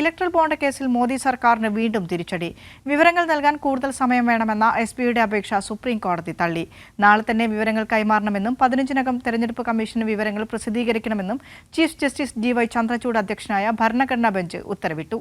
Electoral bond കേസിൽ മോദി സർക്കാരിന് വീണ്ടും തിരിച്ചടി. വിവരങ്ങൾ നൽകാൻ കൂടുതൽ സമയം വേണമെന്ന എസ് പിയുടെ അപേക്ഷ സുപ്രീം കോടതി തള്ളി. നാളെ തന്നെ വിവരങ്ങൾ കൈമാറണമെന്നും പതിനഞ്ചിനകം തെരഞ്ഞെടുപ്പ് കമ്മീഷന് വിവരങ്ങൾ പ്രസിദ്ധീകരിക്കണമെന്നും chief justice D Y Chandrachud അധ്യക്ഷനായ ഭരണഘടനാ ബെഞ്ച് ഉത്തരവിട്ടു.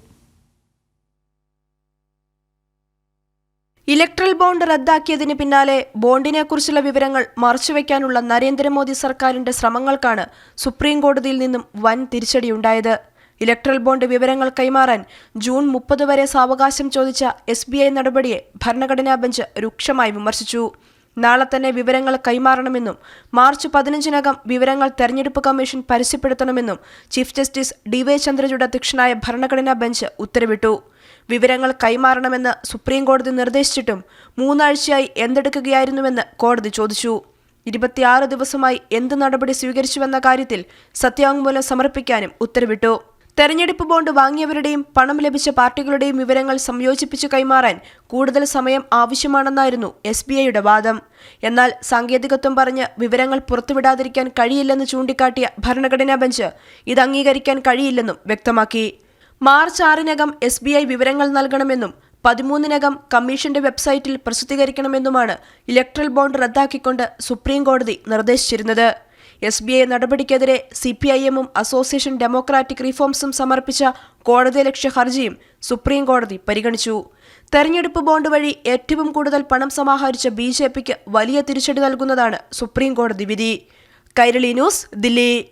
ഇലക്ട്രൽ ബോണ്ട് റദ്ദാക്കിയതിന് പിന്നാലെ ബോണ്ടിനെക്കുറിച്ചുള്ള വിവരങ്ങൾ മറച്ചുവെക്കാനുള്ള നരേന്ദ്രമോദി സർക്കാരിന്റെ ശ്രമങ്ങൾക്കാണ് സുപ്രീം കോടതിയിൽ നിന്നും വൻ തിരിച്ചടിയുണ്ടായത്. ഇലക്ട്രൽ ബോണ്ട് വിവരങ്ങൾ കൈമാറാൻ ജൂൺ മുപ്പത് വരെ സാവകാശം ചോദിച്ച എസ് ബി ഐ നടപടിയെ ഭരണഘടനാ ബെഞ്ച് രൂക്ഷമായി വിമർശിച്ചു. നാളെ തന്നെ വിവരങ്ങൾ കൈമാറണമെന്നും മാർച്ച് പതിനഞ്ചിനകം വിവരങ്ങൾ തെരഞ്ഞെടുപ്പ് commission പരസ്യപ്പെടുത്തണമെന്നും chief justice D Y Chandrachud അധ്യക്ഷനായ ഭരണഘടനാ ബെഞ്ച് ഉത്തരവിട്ടു. വിവരങ്ങൾ കൈമാറണമെന്ന് സുപ്രീംകോടതി നിർദ്ദേശിച്ചിട്ടും മൂന്നാഴ്ചയായി എന്തെടുക്കുകയായിരുന്നുവെന്ന് കോടതി ചോദിച്ചു. ഇരുപത്തിയാറ് ദിവസമായി എന്ത് നടപടി സ്വീകരിച്ചുവെന്ന കാര്യത്തിൽ സത്യവാങ്മൂലം സമർപ്പിക്കാനും ഉത്തരവിട്ടു. തെരഞ്ഞെടുപ്പ് ബോണ്ട് വാങ്ങിയവരുടെയും പണം ലഭിച്ച പാർട്ടികളുടെയും വിവരങ്ങൾ സംയോജിപ്പിച്ച് കൈമാറാൻ കൂടുതൽ സമയം ആവശ്യമാണെന്നായിരുന്നു എസ് ബി ഐയുടെ വാദം. എന്നാൽ സാങ്കേതികത്വം പറഞ്ഞ് വിവരങ്ങൾ പുറത്തുവിടാതിരിക്കാൻ കഴിയില്ലെന്ന് ചൂണ്ടിക്കാട്ടിയ ഭരണഘടനാ ബെഞ്ച് ഇത് അംഗീകരിക്കാൻ കഴിയില്ലെന്നും വ്യക്തമാക്കി. മാർച്ച് ആറിനകം എസ് ബി ഐ വിവരങ്ങൾ നൽകണമെന്നും പതിമൂന്നിനകം കമ്മീഷന്റെ വെബ്സൈറ്റിൽ പ്രസിദ്ധീകരിക്കണമെന്നുമാണ് ഇലക്ട്രൽ ബോണ്ട് റദ്ദാക്കിക്കൊണ്ട് സുപ്രീം കോടതി നിർദ്ദേശിച്ചിരുന്നത്. എസ് ബി ഐ നടപടിക്കെതിരെ സി പി ഐ എമ്മും അസോസിയേഷൻ ഡെമോക്രാറ്റിക് റിഫോംസും സമർപ്പിച്ച കോടതിയലക്ഷ്യ ഹർജിയും സുപ്രീം കോടതി പരിഗണിച്ചു. തെരഞ്ഞെടുപ്പ് ബോണ്ട് വഴി ഏറ്റവും കൂടുതൽ പണം സമാഹരിച്ച ബി ജെ പിക്ക് വലിയ തിരിച്ചടി നൽകുന്നതാണ് സുപ്രീം കോടതി വിധി. കൈരളി ന്യൂസ് ദില്ലി.